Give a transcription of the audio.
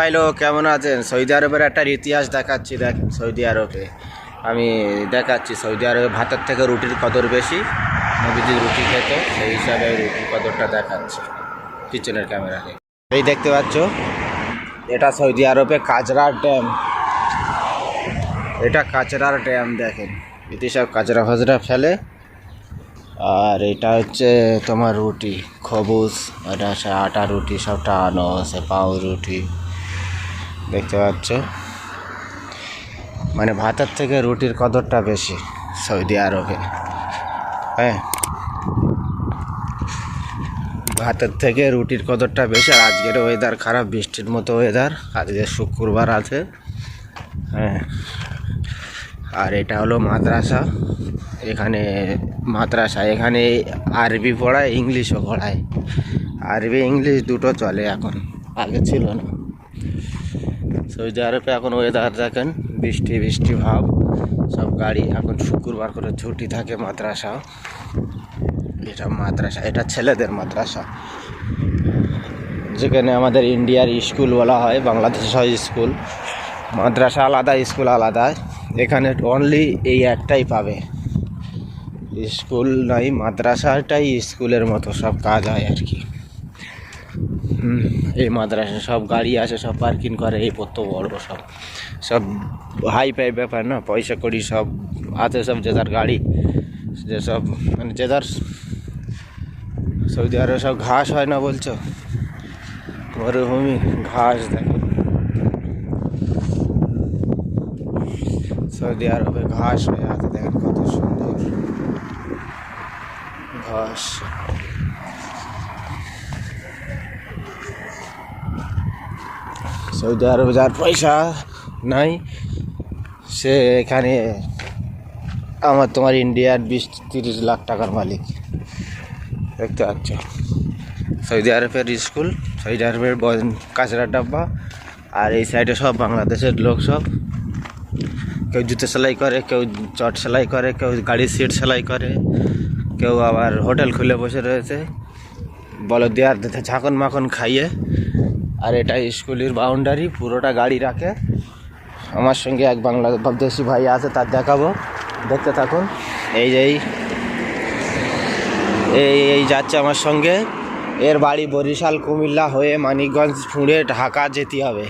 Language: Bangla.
ভাই লোক, কেমন আছেন? সৌদি আরবের একটা ইতিহাস দেখাচ্ছি দেখ সৌদি আরবে আমি দেখাচ্ছি, সৌদি আরবে ভাতের থেকে রুটির কদর বেশি নবীজি রুটি খেত, সেই হিসাবে রুটির কদরটা দেখাচ্ছি কিচেনের ক্যামেরাতে। এই দেখতে পাচ্ছ, এটা সৌদি আরবে কাজরার ড্যাম। এটা কাচরার ড্যাম, দেখেন। এতে সব কাচরা ফাজরা ফেলে, আর এটা হচ্ছে তোমার রুটি, খবুস, এটা আটা রুটি, সব সে পাও রুটি দেখতে পাচ্ছ। মানে ভাতের থেকে রুটির কদরটা বেশি সৌদি আরবে। হ্যাঁ। ভাতের থেকে রুটির কদরটা বেশি আর আজকের ওয়েদার খারাপ, বৃষ্টির মতো ওয়েদার আজকে শুক্রবার আছে। হ্যাঁ। আর এটা হলো মাদ্রাসা। এখানে মাদ্রাসা, এখানে আরবি পড়ায়, ইংলিশও পড়ায়। আরবি, ইংলিশ দুটো চলে এখন। আগে ছিল না। সৌদি আরবে এখন ওয়েদার দেখেন, বৃষ্টি বৃষ্টি ভাব, সব গাড়ি এখন শুক্রবার করে ছুটি থাকে মাদ্রাসা। এটা মাদ্রাসা, এটা ছেলেদের মাদ্রাসা। যেখানে আমাদের ইন্ডিয়ার স্কুল বলা হয় বাংলাদেশ হয় স্কুল। মাদ্রাসা আলাদা, স্কুল আলাদা। এখানে অনলি এই একটাই পাবে। স্কুল নাই মাদ্রাসাটাই স্কুলের মতো সব কাজ হয় আর কি। এই মাদ্রাসা, সব গাড়ি আছে সব পার্কিং করে, এই কত বড় সব। সব হাই ফাই ব্যাপার না, পয়সা করি সব আছে সব যে যার গাড়ি, যে সব মানে যে যার সৌদি আরবে সব ঘাস হয় না বলছো? মরুভূমি, ঘাস দেখো। সৌদি আরবে ঘাস হয়ে আছে, দেখেন কত সুন্দর। ঘাস। সৌদি আরবে যার পয়সা নাই। সে এখানে আমার তোমার ইন্ডিয়ার বিশ তিরিশ লাখ টাকার মালিক। দেখতে পাচ্ছ? সৌদি আরবের স্কুল, সৌদি আরবের কাঁচরা ডাব্বা, আর এই সাইডে সব বাংলাদেশের লোক সব। কেউ জুতো সেলাই করে, কেউ চট সেলাই করে, কেউ গাড়ির সিট সেলাই করে, কেউ আবার হোটেল খুলে বসে রয়েছে। বলো দেওয়ার দিতে ঝাঁকন মাখন খাইয়ে আর এটা স্কুলের বাউন্ডারি পুরোটা গাড়ি রাখে। আমার সঙ্গে এক বাংলা দেশি ভাই আছে, তার দেখাবো। দেখতে থাকুন। এই যে এই এই যাচ্ছে আমার সঙ্গে। এর বাড়ি বরিশাল, কুমিল্লা হয়ে মানিকগঞ্জ ফুঁড়ে ঢাকা যেতে হবে।